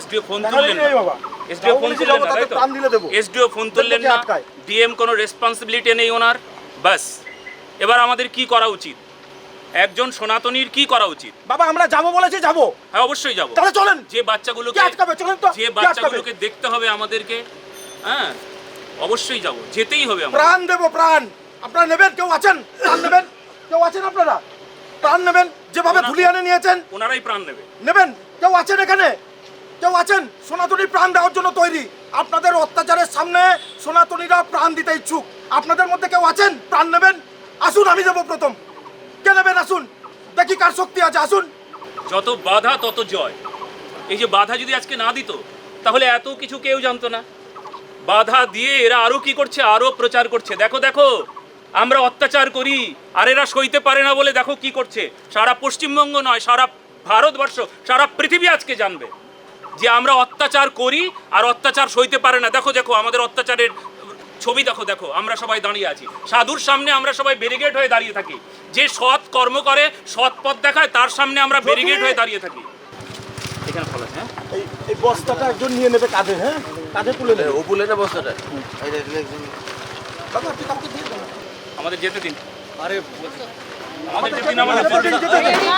SDO phone তুললেন বাবা SDO phone তুললেন না তাই তো? এসডিও ফোন তুললেন না ডিএম কোনো রেসপন্সিবিলিটি নেই ওনার বাস। এবার আমাদের কি করা উচিত? একজন সনাতনীর কি করা উচিত? বাবা আমরা যাব বলেছি যাব। হ্যাঁ অবশ্যই যাব। তাহলে চলেন। যে বাচ্চাগুলোকে আটকাবে? চলেন তো যে বাচ্চাগুলোকে দেখতে হবে আমাদেরকে হ্যাঁ অবশ্যই যাব। যেতেই হবে আমরা প্রাণ দেবো প্রাণ। আপনারা নেবেন? কেউ আছেন? প্রাণ নেবেন? কেউ আছেন আপনারা? প্রাণ নেবেন? যেভাবে ধুলিয়ানে নিয়েছেন? ওনারাই প্রাণ নেবে। নেবেন? কেউ আছেন এখানে? কেউ আছেন? সনাতনী প্রাণ দেওয়ার জন্য তৈরি। আপনাদের অত্যাচারের সামনে সনাতনীরা প্রাণ দিতে ইচ্ছুক। আপনাদের মধ্যে কেউ আছেন? প্রাণ নেবেন? আসুন, আমি দেবো প্রথম। কে নেবেন? আসুন। দেখি কার শক্তি আছে। আসুন। যত বাধা, তত জয়। এই যে বাধা যদি আজকে না দিত, তাহলে এত কিছু কেউ জানতো না। বাধা দিয়ে এরা আরও কি করছে? আরও প্রচার করছে। দেখো দেখো, আমরা অত্যাচার করি, আর এরা সইতে পারে না বলে দেখো কি করছে। সারা পশ্চিমবঙ্গ নয়, সারা ভারতবর্ষ, সারা পৃথিবী আজকে জানবে। যে আমরা অত্যাচার করি আর অত্যাচার সইতে পারে না। দেখো দেখো আমাদের অত্যাচারের ছবি দেখো দেখো আমরা সবাই দাঁড়িয়ে আছি। সাধুর সামনে আমরা সবাই ব্যারিগেড হয়ে দাঁড়িয়ে থাকি। যে সৎ কর্ম করে সৎ পথ দেখায় তার সামনে আমরা ব্যারিগেড হয়ে দাঁড়িয়ে থাকি। এখানে ফল হ্যাঁ? এই এই বস্তাটা একজন নিয়ে নেবে কাঁধে হ্যাঁ? কাঁধে তুলে নেবে। ও বলে না বস্তাটা। এই যে- এই যে- দাদা আপনি কাউকে দিয়ে আমাদের যেতে দিন। আরে আমাদের যেতে দিন আমাদের যেতে দিন, যেতে দিন।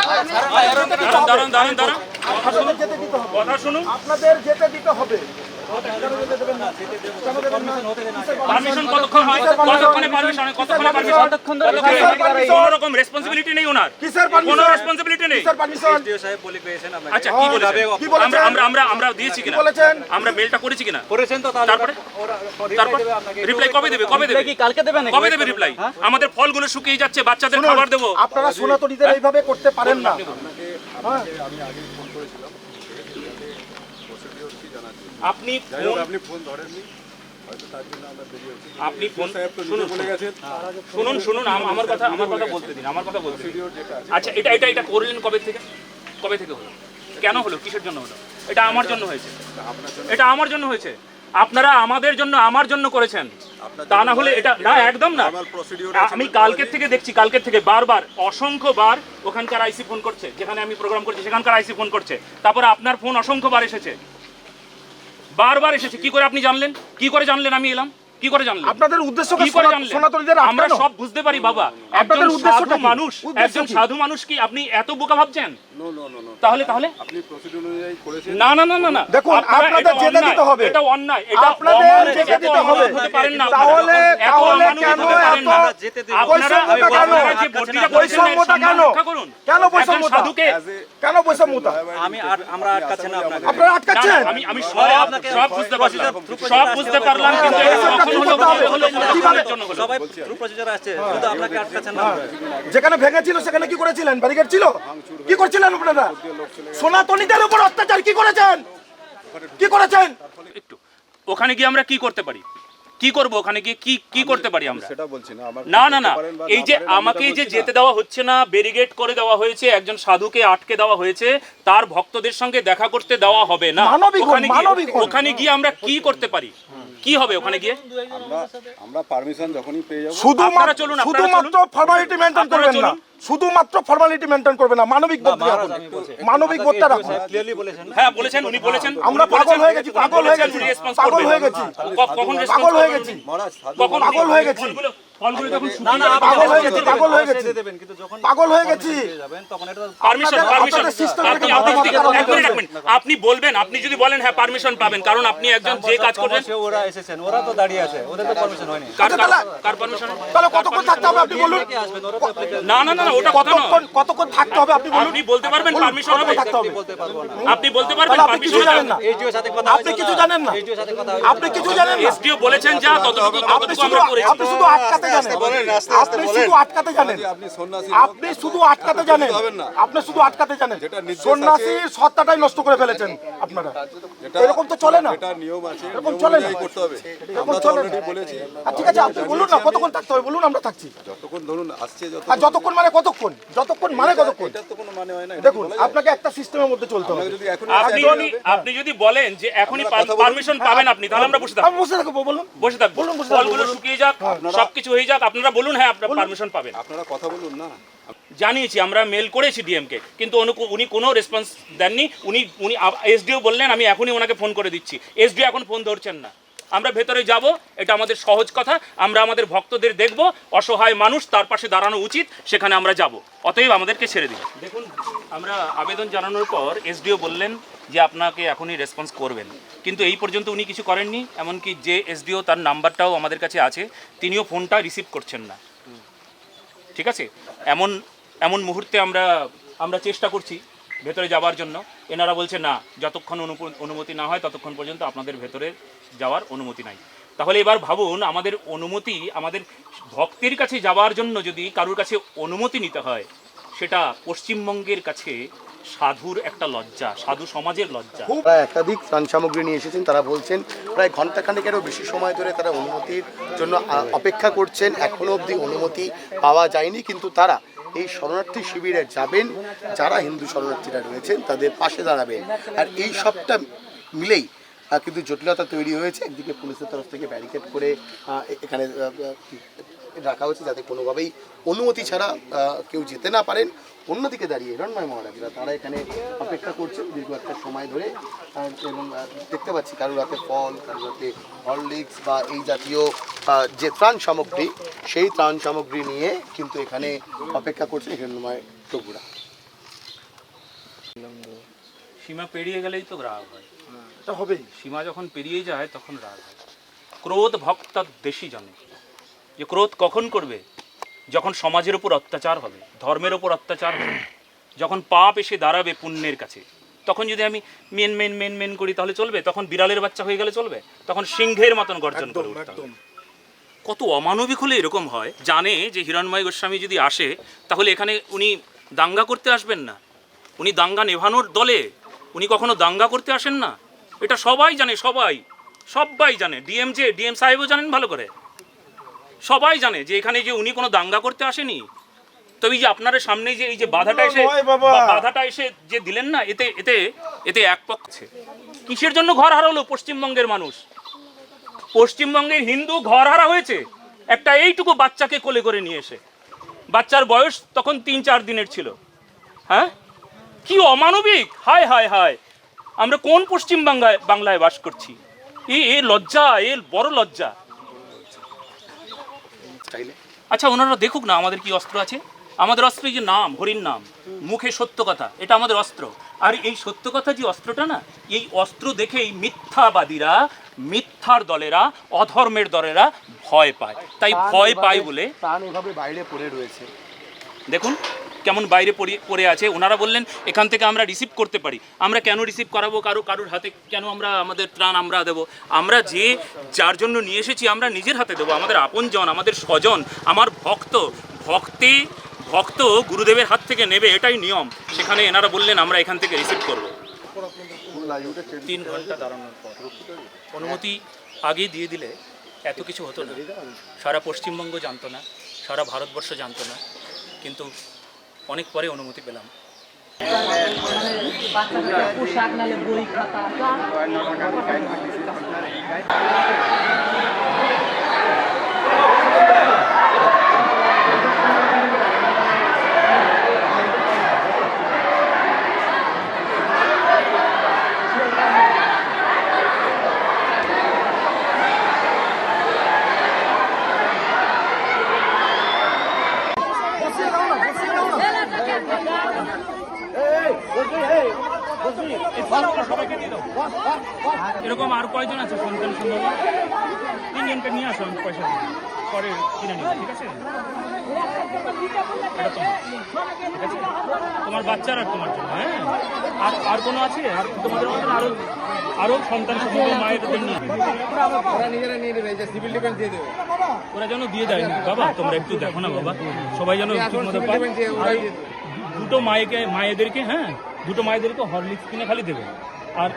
দাঁড়ান দাঁড়ান দাঁড়ান দাঁড়ান। কথা শুনুন। আপনাদের যেতে দিতে হবে। কথা শুনুন। আপনাদের যেতে দিতে হবে। কেন যেতে দেবেন না? কেন দেবেন না? পারমিশন কতক্ষণ হয়? কতক্ষণে পারমিশন? কতক্ষণে পারমিশন? কতক্ষণে কোনো রকম রেসপন্সিবিলিটি নেই ওনার। কিসের কোনো রেসপন্সিবিলিটি নেই। কিসের পারমিশন? সাহেব বলে পেয়েছেন আপনাকে আচ্ছা কি বলেছেন? কি বলেছেন? আমরা আমরা আমরা আমরা দিয়েছি কিনা? বলেছেন? আমরা মেলটা করেছি কিনা? করেছেন তো তারপরে? তারপর? রিপ্লাই কবে দেবে? কবে দেবে? কি কালকে দেবে নাকি? কবে দেবে রিপ্লাই আমাদের ফলগুলো শুকিয়ে যাচ্ছে বাচ্চাদের খাবার দেবো। আপনারা সনাতনীদের এইভাবে করতে পারেন না। হ্যাঁ আপনি ফোন ধরেননি। ফোন শুনুন শুনুন। শুনুন আমার কথা আমার কথা বলতে দিন আমার কথা বলতে দিন। ভিডিও যেটা আছে। আচ্ছা এটা এটা এটা করলেন কবে থেকে? কবে থেকে হলো? কেন হলো? কিসের জন্য হলো? এটা আমার জন্য হয়েছে। এটা আমার জন্য হয়েছে। আপনারা আমাদের জন্য আমার জন্য করেছেন। তা না হলে এটা না একদম না। আমি আমি কালকের থেকে দেখছি কালকের থেকে বারবার অসংখ্য বার ওখানকার আইসি ফোন করছে যেখানে আমি প্রোগ্রাম করছি সেখানকার আইসি ফোন করছে। তারপরে আপনার ফোন অসংখ্য বার এসেছে। বারবার এসেছে। কি করে আপনি জানলেন? কি করে জানলেন আমি এলাম? কি করে জানলেন? আপনাদের উদ্দেশ্য কি করে জানলেন? সনাতনীদের আমরা সব বুঝতে পারি বাবা। আপনাদের একজন উদ্দেশ্যটা কি? মানুষ একজন সাধু মানুষ কি আপনি এত বোকা ভাবছেন? নো নো নো নো তাহলে তাহলে? আপনি প্রসিডিউর অনুযায়ী করেছেন? না না না না না। দেখুন, আপনাদের অন্যায়, দিতে হবে। এটা অন্যায়। এটা আপনাদের এত দিতে হবে। হতে পারেন না। তাহলে তাহলে কেন। এত যেতে দিন। আপনারা বৈষম্যতা কেন? আপনারা যে ভর্তিটা করেছেন বৈষম্যতা কেন? কেন বৈষম্যতা? সাধুকে কেন বৈষম্যতা? আমি আর- আমরা আটকাচ্ছি না আপনাকে। আপনারা আটকাচ্ছেন? আমি আমি সব সব বুঝতে পারলাম। সব বুঝতে পারলাম কিন্তু না। যেখানে ভেঙেছিল সেখানে কি করেছিলেন? ব্যারিকেড ছিল? কি করছিলেন আপনারা? সনাতনীদের উপর অত্যাচার কি করেছেন? কি করেছেন? একটু ওখানে গিয়ে আমরা কি করতে পারি? কি করব ওখানে গিয়ে? কি কি করতে পারি আমরা? সেটা বলছি না আমার না না না। এই যে আমাকে যে যেতে দেওয়া হচ্ছে না ব্যারিগেড করে দেওয়া হয়েছে একজন সাধুকে আটকে দেওয়া হয়েছে তার ভক্তদের সঙ্গে দেখা করতে দেওয়া হবে না। ওখানে গিয়ে- ওখানে গিয়ে আমরা কি করতে পারি? কি হবে ওখানে গিয়ে? আমরা আমরা পারমিশন যখনই পেয়ে যাব। শুধুমাত্র চলুন, আপনারা শুধুমাত্র ফর্মালিটি মেনটেন করবেন না। চলুন। শুধুমাত্র ফর্মালিটি মেনটেন করবে না মানবিক বোধ রাখুন মানবিক বোধটা রাখুন। হ্যাঁ বলেছেন উনি বলেছেন। আমরা পাগল হয়ে গেছি পাগল হয়ে গেছি। পাগল হয়ে গেছি। পাগল হয়ে গেছি। পাগল হয়ে গেছি। তখন না না আপনি পাগল হয়ে গেছি, পাগল হয়ে গেছি। দেবেন কিন্তু যখন পাগল হয়ে গেছি। যাবেন তখন এটা পারমিশন পারমিশন আপনাদের আপনি এক মিনিট, বলবেন আপনি যদি বলেন হ্যাঁ পারমিশন পাবেন কারণ আপনি একজন যে কাজ করবেন সে ওরা এসেছেন ওরা তো দাঁড়িয়ে আছে ওদের তো পারমিশন হয়নি। কার আচ্ছা, কার- তাহলে- কার পারমিশন তাহলে কতক্ষণ থাকতে হবে আপনি বলুন? না না না না, ওটা কথা নয়। কতক্ষণ থাকতে হবে আপনি বলুন? আপনি বলতে পারবেন পারমিশন হবে কতক্ষণ থাকতে হবে? বলতে পারব না। আপনি বলতে পারবেন পারমিশন কিছু জানেন না। এইচডিও সাথে কথা আপনি কিছু জানেন না। এইচডিও সাথে কথা আপনি কিছু জানেন না। এসডিও বলেছেন যা ততটুকু আমরা করেছি। আপনি শুধু আটকাতে জানেন। আপনি শুধু আটকাতে জানেন। আপনি শুধু আটকাতে জানেন। হবেন আপনি শুধু আটকাতে জানেন। যেটা সত্তাটাই নষ্ট করে ফেলেছেন আপনারা। এরকম তো চলে না। এটা নিয়ম আছে এরকম চলে না। এরকম চলে আর ঠিক আছে আপনি বলুন না কতক্ষণ থাকতে হবে? বলুন আমরা থাকছি। যতক্ষণ ধরুন আসছে যতক্ষণ মানে কতক্ষণ? যতক্ষণ মানে কতক্ষণ? এটা তো কোনো মানে হয় দেখুন আপনাকে একটা সিস্টেমের মধ্যে চলতে হবে। আপনাকে যদি এখন আপনি যদি বলেন যে এখনই পারমিশন পাবেন আপনি তাহলে আমরা বসে আমি থাকব বসে থাকব বলুন। বসে থাকব। বলুন, বসে থাকব, শুকিয়ে যাক সবকিছু হয়ে যাক আপনারা বলুন হ্যাঁ আপনারা পারমিশন পাবেন। আপনারা কথা বলুন না। জানিয়েছি আমরা মেল করেছি ডিএমকে কিন্তু উনি কোনো রেসপন্স দেননি। উনি উনি এসডিও বললেন আমি এখনই ওনাকে ফোন করে দিচ্ছি। এসডিও এখন ফোন ধরছেন না। আমরা ভেতরে যাব এটা আমাদের সহজ কথা। আমরা আমাদের ভক্তদের দেখব অসহায় মানুষ তার পাশে দাঁড়ানো উচিত সেখানে আমরা যাব। অতএব আমাদেরকে ছেড়ে দিন। দেখুন আমরা আবেদন জানানোর পর এসডিও বললেন যে আপনাকে এখনই রেসপন্স করবেন। কিন্তু এই পর্যন্ত উনি কিছু করেননি, এমনকি যে এসডিও তার নাম্বারটাও আমাদের কাছে আছে, তিনিও ফোনটা রিসিভ করছেন না। ঠিক আছে? এমন এমন মুহূর্তে আমরা আমরা চেষ্টা করছি ভেতরে যাওয়ার জন্য। এনারা বলছে, না, যতক্ষণ অনুমতি না হয়, ততক্ষণ পর্যন্ত আপনাদের ভেতরে যাওয়ার অনুমতি নাই। তাহলে এবার ভাবুন, আমাদের অনুমতি, আমাদের ভক্তের কাছে যাওয়ার জন্য যদি কারোর কাছে অনুমতি নিতে হয়, সেটা পশ্চিমবঙ্গের কাছে সাধুর একটা লজ্জা, সাধু সমাজের লজ্জা। তারা একাধিক ত্রাণ সামগ্রী নিয়ে এসেছেন, তারা বলছেন প্রায় ঘন্টাখানেকেরও বেশি সময় ধরে তারা অনুমতির জন্য অপেক্ষা করছেন। এখনও অবধি অনুমতি পাওয়া যায়নি, কিন্তু তারা এই শরণার্থী শিবিরে যাবেন। যারা হিন্দু শরণার্থীরা রয়েছেন, তাদের পাশে দাঁড়াবেন। আর এই সবটা মিলেই কিন্তু জটিলতা তৈরি হয়েছে। একদিকে পুলিশের তরফ থেকে ব্যারিকেড করে এখানে রাখা হয়েছে যাতে কোনোভাবেই অনুমতি ছাড়া কেউ যেতে না পারেন। অন্যদিকে দাঁড়িয়ে হিরণময় মহারাজরা তারা এখানে অপেক্ষা করছেন দীর্ঘ একটা সময় ধরে। এবং দেখতে পাচ্ছি কারোর হাতে ফল কারোর হাতে হরলিক্স বা এই জাতীয় যে ত্রাণ সামগ্রী সেই ত্রাণ সামগ্রী নিয়ে কিন্তু এখানে অপেক্ষা করছেন হিরণময় প্রভুরা। সীমা পেরিয়ে গেলেই তো রাগ হয়। এটা হবেই। সীমা যখন পেরিয়ে যায় তখন রাগ হয়। ক্রোধ ভক্ত দেশি জানে। যে ক্রোধ কখন করবে? যখন সমাজের ওপর অত্যাচার হবে ধর্মের ওপর অত্যাচার হবে যখন পাপ এসে দাঁড়াবে পুণ্যের কাছে তখন যদি আমি মেন মেন মেন মেন করি তাহলে চলবে? তখন বিড়ালের বাচ্চা হয়ে গেলে চলবে? তখন সিংহের মতন গর্জন করে উঠতে কত অমানবিক হলে এরকম হয়? জানে যে হিরণময় গোস্বামী যদি আসে তাহলে এখানে উনি দাঙ্গা করতে আসবেন না। উনি দাঙ্গা নেভানোর দলে উনি কখনো দাঙ্গা করতে আসেন না। এটা সবাই জানে সবাই সবাই জানে। ডিএম যে ডিএম সাহেবও জানেন ভালো করে। সবাই জানে যে এখানে যে উনি কোনো দাঙ্গা করতে আসেনি? তবে যে আপনার সামনে যে এই যে বাধাটা এসে বাধাটা এসে যে দিলেন না এতে এতে এতে এক পক্ষে। কিসের জন্য ঘর হারালো পশ্চিমবঙ্গের মানুষ? পশ্চিমবঙ্গের হিন্দু ঘর হারা হয়েছে? একটা এইটুকু বাচ্চাকে কোলে করে নিয়ে এসে। বাচ্চার বয়স তখন তিন চার দিনের ছিল। হ্যাঁ? কি অমানবিক? হায় হায় হায়। আমরা কোন পশ্চিম বাংলায় বাংলায় বাস করছি? এ এ লজ্জা এ বড় লজ্জা। স্টাইলে আচ্ছা ওনারা দেখুক না আমাদের কি অস্ত্র আছে। আমাদের অস্ত্র যে নাম হরির নাম মুখে সত্য কথা এটা আমাদের অস্ত্র। আর এই সত্য কথা যে অস্ত্রটা না এই অস্ত্র দেখেই মিথ্যাবাদীরা মিথ্যার দলেরা অধর্মের দলেরা ভয় পায়। তাই ভয় পায় বলে প্রাণ এভাবে বাইরে পড়ে রয়েছে। দেখুন কেমন বাইরে পড়ে আছে। ওনারা বললেন, এখান থেকে আমরা রিসিভ করতে পারি। আমরা কেন রিসিভ করাবো? কারও, কারোর হাতে কেন আমরা, আমাদের ত্রাণ আমরা দেব? আমরা যে, যার জন্য নিয়ে এসেছি, আমরা নিজের হাতে দেবো। আমাদের আপনজন, আমাদের স্বজন, আমার ভক্ত, ভক্তি, ভক্ত গুরুদেবের হাত থেকে নেবে, এটাই নিয়ম। সেখানে এনারা বললেন, আমরা এখান থেকে রিসিভ করব। তিন ঘণ্টা দাঁড়ানোর পর। অনুমতি আগে দিয়ে দিলে এত কিছু হতো না। সারা পশ্চিমবঙ্গ জানতো না, সারা ভারতবর্ষ জানতো না। কিন্তু অনেক পরে অনুমতি পেলাম। পোশাক নালে বই খাতা এরকম আর কয়জন আছে সন্তান সম্ভব তিনজনকে নিয়ে আসো আমি পয়সা দিই পরে কিনে নিবো ঠিক আছে? তোমার। বাচ্চার আর তোমার জন্য হ্যাঁ? আর আর কোনো আছে? আর তোমাদের মতন আরও আরও সন্তান সম্ভব মায়ের নিয়ে ওরা যেন দিয়ে দেয় বাবা তোমরা একটু দেখো না বাবা। সবাই যেন দুটো মায়েকে মায়েদেরকে হ্যাঁ? দুটো মায়েদেরকে হরলিক্স কিনে খালি দেবে। আর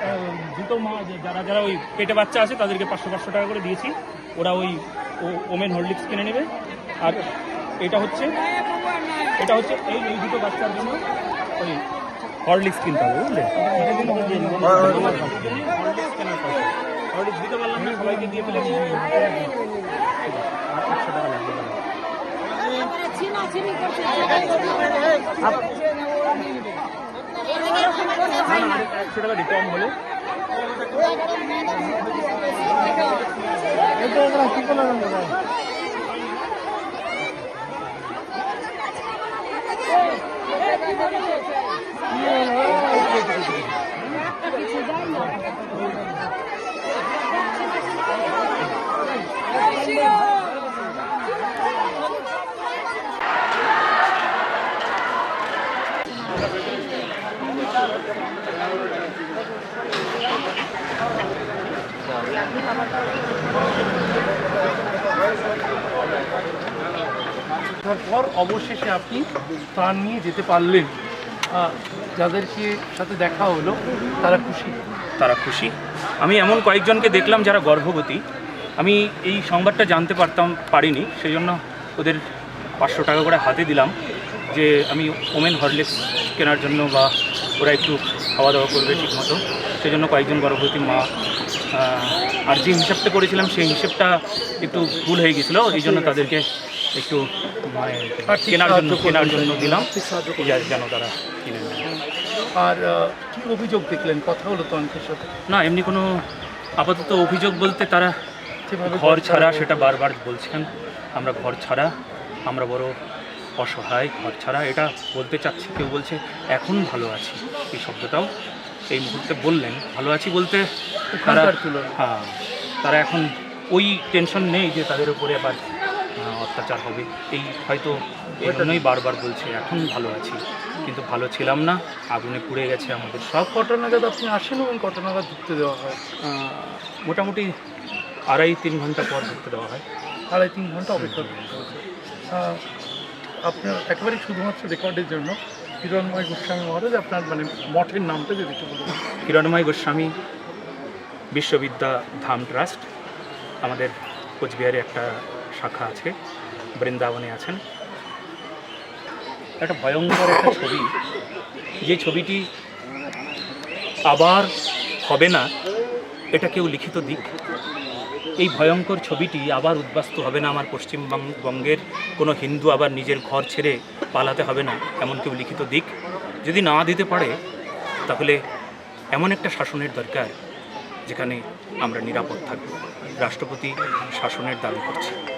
দুটো মা যারা যারা ওই পেটে বাচ্চা আছে তাদেরকে পাঁচশো পাঁচশো টাকা করে দিয়েছি। ওরা ওই ওমেন হরলিক্স কিনে নেবে। আর এটা হচ্ছে এটা হচ্ছে এই এই দুটো বাচ্চার জন্য ওই হরলিক্স কিনতে হবে বুঝলে? হরলিক্স দিতে পারলাম না সবাইকে দিয়ে একশো টাকা লাগবে ছিনাছিনি করছে তারপর অবশেষে আপনি প্রাণ নিয়ে যেতে পারলেন। যাদেরকে সাথে দেখা হলো, তারা খুশি? তারা খুশি। আমি এমন কয়েকজনকে দেখলাম যারা গর্ভবতী। আমি এই সংবাদটা জানতে পারতাম, পারিনি। সেই জন্য ওদের পাঁচশো টাকা করে হাতে দিলাম যে আমি ওমেন হরলিক্স কেনার জন্য বা ওরা একটু খাওয়া দাওয়া করবে ঠিক মতো সেই জন্য কয়েকজন গর্ভবতী মা আর যে হিসাবটা করেছিলাম সেই হিসেবটা একটু ভুল হয়ে গেছিল এই জন্য তাদেরকে একটু মানে কেনার জন্য কেনার জন্য দিলাম। যেন তারা কিনে আর কি অভিযোগ দেখলেন? কথা হলো তো অনেকের সাথে। না এমনি কোনো আপাতত অভিযোগ বলতে তারা ঘর ছাড়া সেটা বারবার বলছেন। আমরা ঘর ছাড়া আমরা বড় অসহায় ঘর ছাড়া। এটা বলতে চাচ্ছি কেউ বলছে এখন ভালো আছি। এই শব্দটাও এই মুহূর্তে বললেন ভালো আছি বলতে তারা। হ্যাঁ তারা এখন ওই টেনশন নেই যে তাদের উপরে আবার অত্যাচার হবে। এই হয়তো এই জন্যই বারবার বলছে এখন ভালো আছি কিন্তু ভালো ছিলাম না আগুনে পুড়ে গেছে আমাদের সব। কটা নাগাদ আপনি আসেন এবং কটা নাগাদ ঢুকতে দেওয়া হয়? মোটামুটি আড়াই তিন ঘণ্টা পর ঢুকতে দেওয়া হয়। আড়াই তিন ঘণ্টা অপেক্ষা করতে আপনার একেবারে শুধুমাত্র রেকর্ডের জন্য হিরণময় গোস্বামী মহারাজ, আপনার মানে মঠের নামটা যদি হিরণময় গোস্বামী বিশ্ববিদ্যা ধাম ট্রাস্ট, আমাদের কোচবিহারে একটা শাখা আছে, বৃন্দাবনে আছেন। একটা ভয়ঙ্কর একটা ছবি। যে ছবিটি আবার হবে না, এটা কেউ লিখিত দিক। এই ভয়ঙ্কর ছবিটি আবার উদ্বাস্ত হবে না আমার পশ্চিমবঙ্গের কোনো হিন্দু আবার নিজের ঘর ছেড়ে পালাতে হবে না, এমন কেউ লিখিত দিক। যদি না দিতে পারে, তাহলে এমন একটা শাসনের দরকার যেখানে আমরা নিরাপদ থাকব। রাষ্ট্রপতি শাসনের দাবি করছে